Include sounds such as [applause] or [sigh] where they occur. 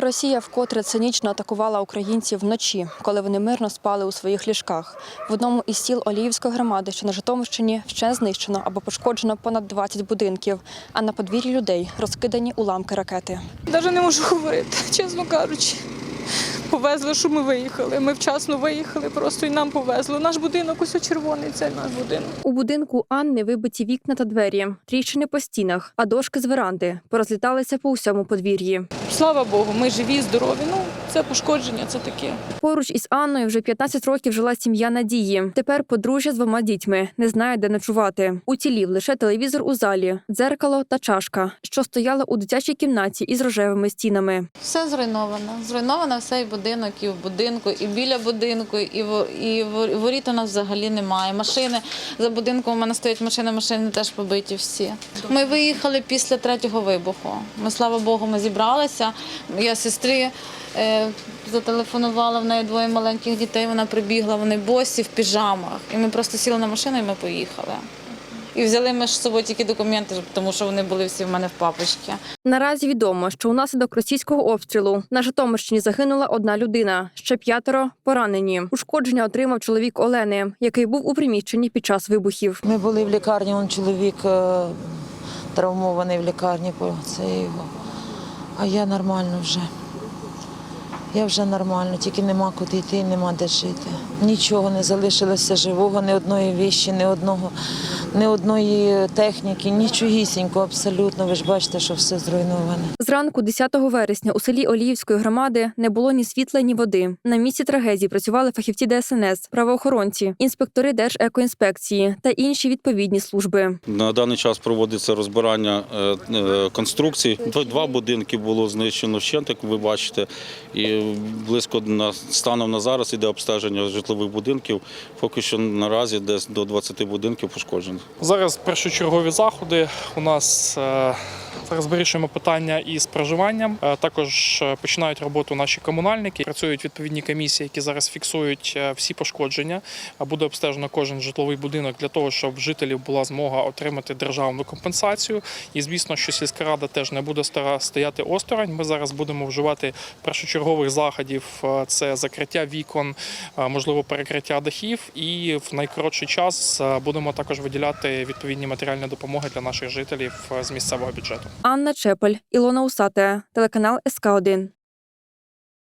Росія вкотре цинічно атакувала українців вночі, коли вони мирно спали у своїх ліжках. В одному із сіл Оліївської громади, що на Житомирщині, ще знищено або пошкоджено понад 20 будинків, а на подвір'ї людей розкидані уламки ракети. Навіть не можу говорити, [laughs] чесно кажучи. Повезли, що ми виїхали. Ми вчасно виїхали, просто і нам повезло. Наш будинок ось червоний, це наш будинок. У будинку Анни вибиті вікна та двері, тріщини по стінах, а дошки з веранди порозліталися по усьому подвір'ї. Слава Богу, ми живі, здорові. Ну, це пошкодження, це таке. Поруч із Анною вже 15 років жила сім'я Надії. Тепер подружжя з двома дітьми не знає, де ночувати. Уцілів лише телевізор у залі, дзеркало та чашка, що стояла у дитячій кімнаті із рожевими стінами. Все зруйновано. Зруйновано все і будинок, і в будинку, і біля будинку, і в і воріт у нас взагалі немає. Машини за будинком у мене стоять машини, машини теж побиті всі. Ми виїхали після третього вибуху. Ми, слава Богу, ми зібралися. Я сестрі е, зателефонувала, в неї двоє маленьких дітей. Вона прибігла, вони босі в піжамах. І ми просто сіли на машину і ми поїхали. І взяли ми з собою тільки документи, тому що вони були всі в мене в папочці. Наразі відомо, що унаслідок російського обстрілу на Житомирщині загинула одна людина, ще п'ятеро поранені. Ушкодження отримав чоловік Олени, який був у приміщенні під час вибухів. Ми були в лікарні, он чоловік е, травмований в лікарні, це його. А я нормально вже. Я вже нормально, тільки нема куди йти, нема де жити. Нічого не залишилося живого, ні одної віщі, ні одного, ні одної техніки, нічогісінько абсолютно. Ви ж бачите, що все зруйноване. Зранку 10 вересня у селі Оліївської громади не було ні світла, ні води. На місці трагедії працювали фахівці ДСНС, правоохоронці, інспектори Держекоінспекції та інші відповідні служби. На даний час проводиться розбирання е, е, конструкцій. Два- Два будинки було знищено вщент, як ви бачите, і близько на станом на зараз іде обстеження житлових будинків. Поки що наразі десь до 20 будинків пошкоджено. Зараз першочергові заходи. У нас е, зараз вирішуємо питання із проживанням. Е, Також е, починають роботу наші комунальники. Працюють відповідні комісії, які зараз фіксують всі пошкодження. Буде обстежено кожен житловий будинок для того, щоб жителів була змога отримати державну компенсацію. І звісно, що сільська рада теж не буде стояти осторонь. Ми зараз будемо вживати першочергових заходів. Це закриття вікон, можливо, перекриття дахів, і в найкоротший час будемо також виділяти відповідні матеріальні допомоги для наших жителів е, з місцевого бюджету. Анна Чепель, Ілона Усате, телеканал СК 1